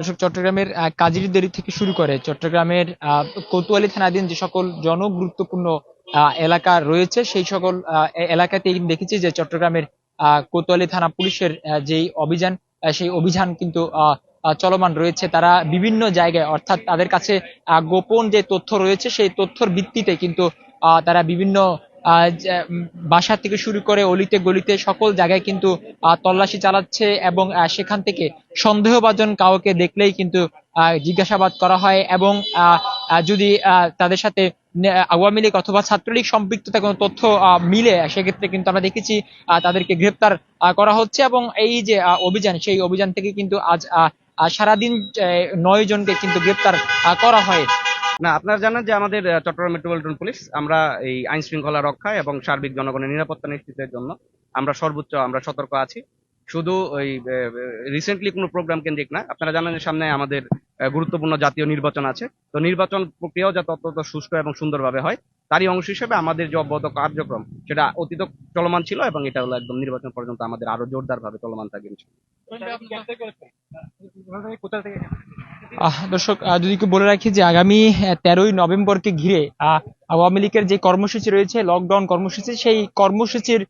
দর্শক চট্টগ্রামের আহ, কাজিরদেরি থেকে শুরু করে চট্টগ্রামের কোতোয়ালি থানাধীন যে সকল জনগুরুত্বপূর্ণ এলাকা রয়েছে সেই সকল আহ, এ- এলাকাতেই দেখেছি যে চট্টগ্রামের কোতোয়ালি থানা পুলিশের যেই অভিযান সেই অভিযান কিন্তু চলমান রয়েছে। তারা বিভিন্ন জায়গায় অর্থাৎ তাদের কাছে গোপন যে তথ্য রয়েছে সেই তথ্যর ভিত্তিতে কিন্তু তারা বিভিন্ন বাসা থেকে শুরু করে অলিতে গলিতে সকল জায়গায় কিন্তু তল্লাশি চালাচ্ছে এবং সেখান থেকে সন্দেহভাজন কাউকে দেখলেই কিন্তু জিজ্ঞাসাবাদ করা হয় এবং যদি তাদের সাথে আওয়ামী লীগ অথবা ছাত্রলীগ সম্পৃক্ততা কোনো তথ্য মিলে, সেক্ষেত্রে কিন্তু আমরা দেখেছি তাদেরকে গ্রেপ্তার করা হচ্ছে এবং এই যে অভিযান, সেই অভিযান থেকে কিন্তু আজ সারাদিন নয় জনকে কিন্তু গ্রেপ্তার করা হয়। না, আপনারা জানেন যে আমাদের চট্টগ্রাম মেট্রোপলিটন পুলিশ আমরা এই আইন শৃঙ্খলা রক্ষা এবং সার্বিক জনগণের নিরাপত্তা নিশ্চিতের জন্য আমরা সর্বোচ্চ, আমরা সতর্ক আছি। শুধু ওই রিসেন্টলি কোনো প্রোগ্রাম কেন্দ্রিক না, আপনারা জানেন যে সামনে আমাদের গুরুত্বপূর্ণ জাতীয় নির্বাচন আছে। তো নির্বাচন প্রক্রিয়াও যাতে অত্যন্ত সুষ্ঠু এবং সুন্দরভাবে হয়, তারই অংশ হিসেবে আমাদের যে অব্যাহত কার্যক্রম, সেটা অতীত চলমান ছিল এবং এটা হলো একদম নির্বাচন পর্যন্ত আমাদের আরও জোরদার ভাবে চলমান থাকবে। দর্শক যদি বলে রাখি যে আগামী তেরোই নভেম্বরকে ঘিরে আওয়ামী লীগের যে কর্মসূচি রয়েছে লকডাউন কর্মসূচি, সেই কর্মসূচির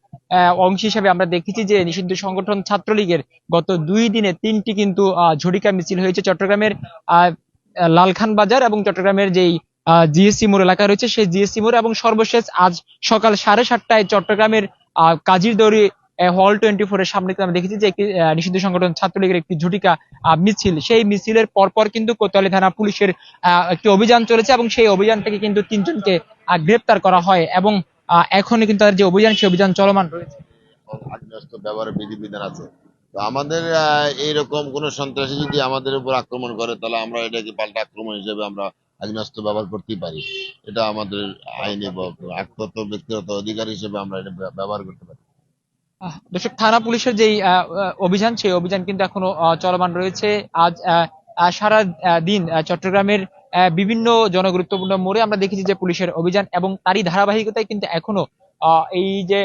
অংশ হিসাবে আমরা দেখেছি যে নিষিদ্ধ সংগঠন ছাত্রলীগের গত দুই দিনে তিনটি কিন্তু ঝটিকা মিছিল হয়েছে। চট্টগ্রামের লালখান বাজার এবং চট্টগ্রামের যেই জিএসসি মোড় এলাকা রয়েছে, সেই জিএসসি মোড় এবং সর্বশেষ আজ সকাল সাড়ে সাতটায় চট্টগ্রামের কাজীর দৌড়ি হল টোয়েন্টি ফোর এর সামনে আমরা দেখেছি যে একটি নিষিদ্ধ সংগঠন ছাত্রলীগের একটি ঝুটিকা মিছিল। সেই মিছিলের পরপর কিন্তু কোতোয়ালি থানা পুলিশের একটি অভিযান চলেছে এবং সেই অভিযান থেকে কিন্তু তিনজনকে গ্রেপ্তার করা হয় এবং আহ, এখনই কিন্তু তার যে অভিযান সেই অভিযান চলমান রয়েছে। তো আমাদের এইরকম কোন সন্ত্রাসী যদি আমাদের উপর আক্রমণ করে তাহলে আমরা এটাকে পাল্টা আক্রমণ হিসেবে আমরা আগ্নেয়াস্ত্র ব্যবহার করতেই পারি। এটা আমাদের আইনে ব্যক্তিগত অধিকার হিসেবে আমরা এটা ব্যবহার করতে পারি। দর্শক থানা পুলিশের যেই অভিযান, সেই অভিযান কিন্তু এখনও চলমান রয়েছে। আজ সারা দিন চট্টগ্রামের বিভিন্ন জনগুরুত্বপূর্ণ মোড়ে আমরা দেখেছি যে পুলিশের অভিযান এবং তারই ধারাবাহিকতায় কিন্তু এখনও এই যে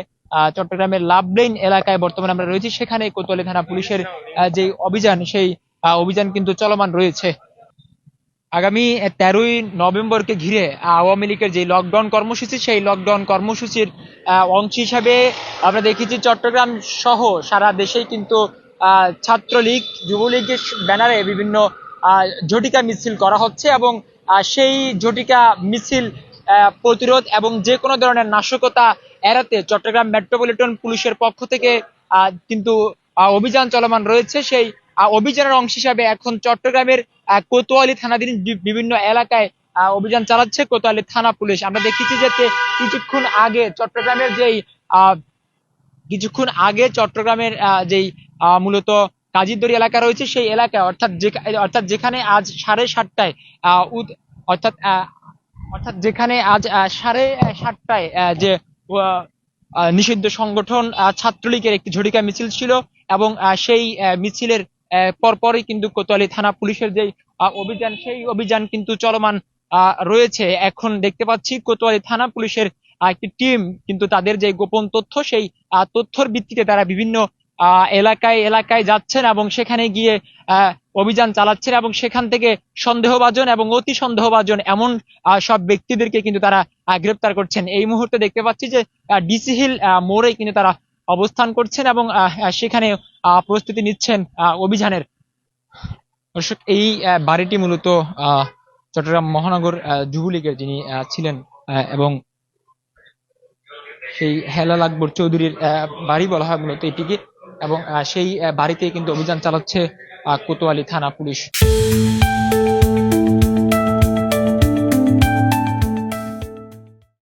চট্টগ্রামের লাভলেন এলাকায় বর্তমানে আমরা রয়েছি, সেখানে কোতোয়ালি থানা পুলিশের যে অভিযান, সেই অভিযান কিন্তু চলমান রয়েছে। আগামী তেরোই নভেম্বরকে ঘিরে আওয়ামী লীগের যে লকডাউন কর্মসূচি, সেই লকডাউন কর্মসূচির অংশ হিসাবে আমরা দেখেছি চট্টগ্রাম সহ সারা দেশেই কিন্তু ছাত্রলীগ, যুবলীগের ব্যানারে বিভিন্ন ঝটিকা মিছিল করা হচ্ছে এবং সেই ঝটিকা মিছিল প্রতিরোধ এবং যে কোনো ধরনের নাশকতা এড়াতে চট্টগ্রাম মেট্রোপলিটন পুলিশের পক্ষ থেকে কিন্তু অভিযান চলমান রয়েছে। সেই অভিযানের অংশ হিসাবে এখন চট্টগ্রামের কোতোয়ালি থানাধীন বিভিন্ন এলাকায় অভিযান চালাচ্ছে কোতোয়ালি থানা পুলিশ। আমরা দেখেছি যে কিছুক্ষণ আগে চট্টগ্রামের যেই কিছুক্ষণ আগে চট্টগ্রামের যেই মূলত কাজীরদড়ি এলাকা রয়েছে, সেই এলাকায়, অর্থাৎ অর্থাৎ যেখানে আজ সাড়ে সাতটায় অর্থাৎ অর্থাৎ যেখানে আজ সাড়ে সাতটায় যে নিষিদ্ধ সংগঠন ছাত্রলীগের একটি ঝটিকা মিছিল ছিল এবং সেই মিছিলের পরপরই কিন্তু কোতোয়ালি থানা পুলিশের যে অভিযান, সেই অভিযান কিন্তু চলমান রয়েছে। এখন দেখতে পাচ্ছি কোতোয়ালি থানা পুলিশের একটি টিম কিন্তু তাদের যে গোপন তথ্য, সেই তথ্যর ভিত্তিতে তারা বিভিন্ন এলাকায় এলাকায় যাচ্ছেন এবং সেখানে গিয়ে অভিযান চালাচ্ছেন এবং সেখান থেকে সন্দেহভাজন এবং অতি সন্দেহভাজন এমন সব ব্যক্তিদেরকে কিন্তু তারা গ্রেপ্তার করছেন। এই মুহূর্তে দেখতে পাচ্ছি যে ডিসি হিল মোড়ে কিন্তু তারা অবস্থান করছেন এবং সেখানে প্রস্তুতি নিচ্ছেন অভিযানের। এই বাড়িটি মূলত চট্টগ্রাম মহানগর যুবলীগের যিনি ছিলেন এবং সেই হেলাল আকবর চৌধুরীর বাড়ি বলা হয় মূলত এটিকে, এবং সেই বাড়িতে কিন্তু অভিযান চালাচ্ছে কোতোয়ালি থানা পুলিশ।